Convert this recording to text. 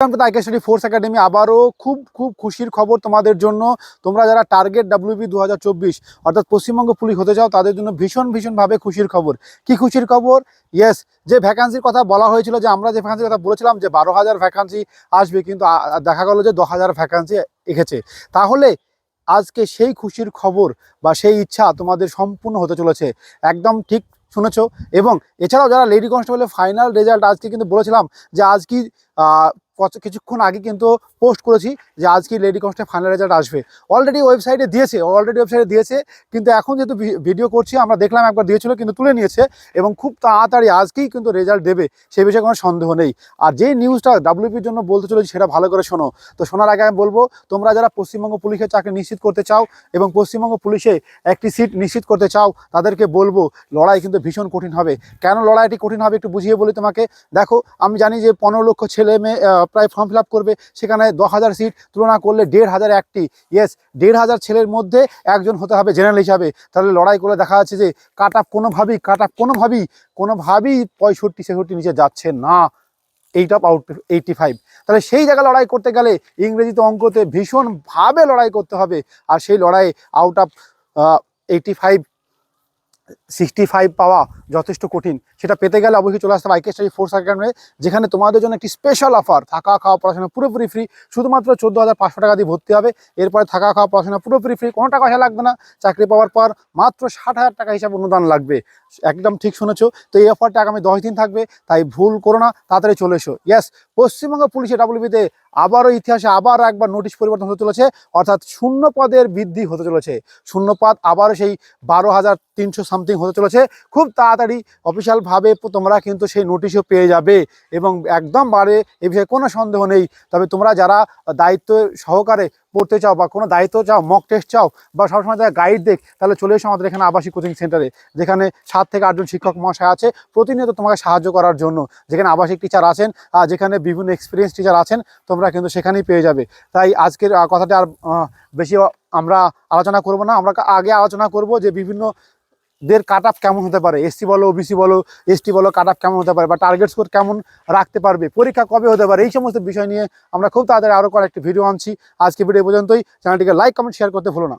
Study force academy আবারও খুব খুব খুশির খবর তোমাদের জন্য। তোমরা যারা টার্গেট ডাব্লিউবি দু অর্থাৎ পশ্চিমবঙ্গ পুলিশ হতে চাও, তাদের জন্য ভীষণ, ভীষণভাবে খুশির খবর। কি খুশির খবর? ইয়েস যে ভ্যাকান্সির কথা বলা হয়েছিল, যে আমরা যে ভ্যাকান্সির কথা বলেছিলাম, যে বারো হাজার ভ্যাকান্সি আসবে, কিন্তু দেখা গেল যে দশ হাজার ভ্যাকান্সি এসেছে তাহলে আজকে সেই খুশির খবর বা সেই ইচ্ছা তোমাদের সম্পূর্ণ হতে চলেছে। একদম ঠিক শুনেছো। এবং এছাড়াও যারা লেডি কনস্টেবলের ফাইনাল রেজাল্ট আজকে কিন্তু বলেছিলাম, যে আজ কি কিছুক্ষণ আগে কিন্তু পোস্ট করেছি যে আজকে লেডি কনস্টেবল ফাইনাল রেজাল্ট আসবে। অলরেডি ওয়েবসাইটে দিয়েছে অলরেডি ওয়েবসাইটে দিয়েছে, কিন্তু এখন যেহেতু ভিডিও করছি, আমরা দেখলাম একবার দিয়েছিল, কিন্তু তুলে নিয়েছে এবং খুব তাড়াতাড়ি আজকেই কিন্তু রেজাল্ট দেবে সেই বিষয়ে কোনো সন্দেহ নেই। আর যে নিউজটা ডাব্লিউপির জন্য বলতে চলেছি, সেটা ভালো করে শোনো। তো শোনার আগে আমি বলব, তোমরা যারা পশ্চিমবঙ্গ পুলিশের চাকরি নিশ্চিত করতে চাও এবং পশ্চিমবঙ্গ পুলিশে একটি সিট নিশ্চিত করতে চাও, তাদেরকে বলব, লড়াই কিন্তু ভীষণ কঠিন হবে। কেন লড়াইটি কঠিন হবে একটু বুঝিয়ে বলি তোমাকে। দেখো, আমি জানি যে পনেরো লক্ষ ছেলে মেয়ে প্রায় ফর্ম ফিল করবে, সেখানে দশ হাজার সিট তুলনা করলে দেড় হাজার একটি। ইয়েস দেড় হাজার ছেলের মধ্যে একজন হতে হবে জেনারেল হিসাবে। তাহলে লড়াই করে দেখা যাচ্ছে যে কাট আপ কোনোভাবেই কাট আপ কোনোভাবেই কোনোভাবেই পঁয়ষট্টি, ছেষট্টি নিচে যাচ্ছে না। Eight of out eighty five তাহলে সেই জায়গায় লড়াই করতে গেলে ইংরেজিতে অঙ্কতে ভীষণভাবে লড়াই করতে হবে। আর সেই লড়াই out of eighty five sixty five পাওয়া যথেষ্ট কঠিন। সেটা পেতে গেলে অবশ্যই চলে আসতে হবে আইকে স্টাডি ফোর্স একাডেমি যেখানে তোমাদের জন্য একটি স্পেশাল অফার থাকা খাওয়া পড়াশোনা পুরোপুরি ফ্রি শুধুমাত্র চোদ্দ হাজার পাঁচশো টাকা দিয়ে ভর্তি হবে। এরপরে থাকা খাওয়া পড়াশোনা পুরোপুরি ফ্রি কোনো টাকা পয়সা লাগবে না। চাকরি পাওয়ার পর মাত্র ষাট হাজার টাকা হিসাবে অনুদান লাগবে। একদম ঠিক শুনেছ। তো এই অফারটা আগামী দশ দিন থাকবে, তাই ভুল করো না, তাড়াতাড়ি চলে এসো। ইয়াস পশ্চিমবঙ্গ পুলিশে ডাব্লিউবিতে আবারও ইতিহাসে আবার একবার নোটিশ পরিবর্তন হতে চলেছে, অর্থাৎ শূন্য পদের বৃদ্ধি হতে চলেছে। শূন্য পদ আবারও সেই বারো হাজার তিনশো সামথিং হতে চলেছে। খুব তাড়াতাড়ি অফিসিয়ালভাবে তোমরা কিন্তু সেই নোটিশও পেয়ে যাবে এবং একদম বাড়ে এ বিষয়ে কোনো সন্দেহ নেই। তবে তোমরা যারা দায়িত্ব সহকারে পড়তে চাও বা কোনো দায়িত্ব চাও মক টেস্ট চাও বা সবসময় যারা গাইড দেখ, তাহলে চলে এসো আমাদের এখানে আবাসিক কোচিং সেন্টারে যেখানে সাত থেকে আটজন শিক্ষক মহাশয় আছে, প্রতিনিয়ত তোমাকে সাহায্য করার জন্য। যেখানে আবাসিক টিচার আছেন, আর যেখানে বিভিন্ন এক্সপিরিয়েন্স টিচার আছেন, তোমরা কিন্তু সেখানেই পেয়ে যাবে। তাই আজকের কথাটা আর বেশি আমরা আলোচনা করব না, আমরা আগে আলোচনা করব যে বিভিন্ন দের কাট আপ কেমন হতে পারে? এসসি বলো ওবিসি বলো এসটি বলো কাট আপ কেমন হতে পারে? বা টার্গেট স্কোর কেমন রাখতে পারবে? পরীক্ষা কবে হতে পারে? এই সমস্ত বিষয় নিয়ে আমরা খুব তাড়াতাড়ি আরও কয়েকটি ভিডিও আনছি। আজকে ভিডিও পর্যন্তই। চ্যানেলটিকে লাইক কমেন্ট শেয়ার করতে ভুলো না।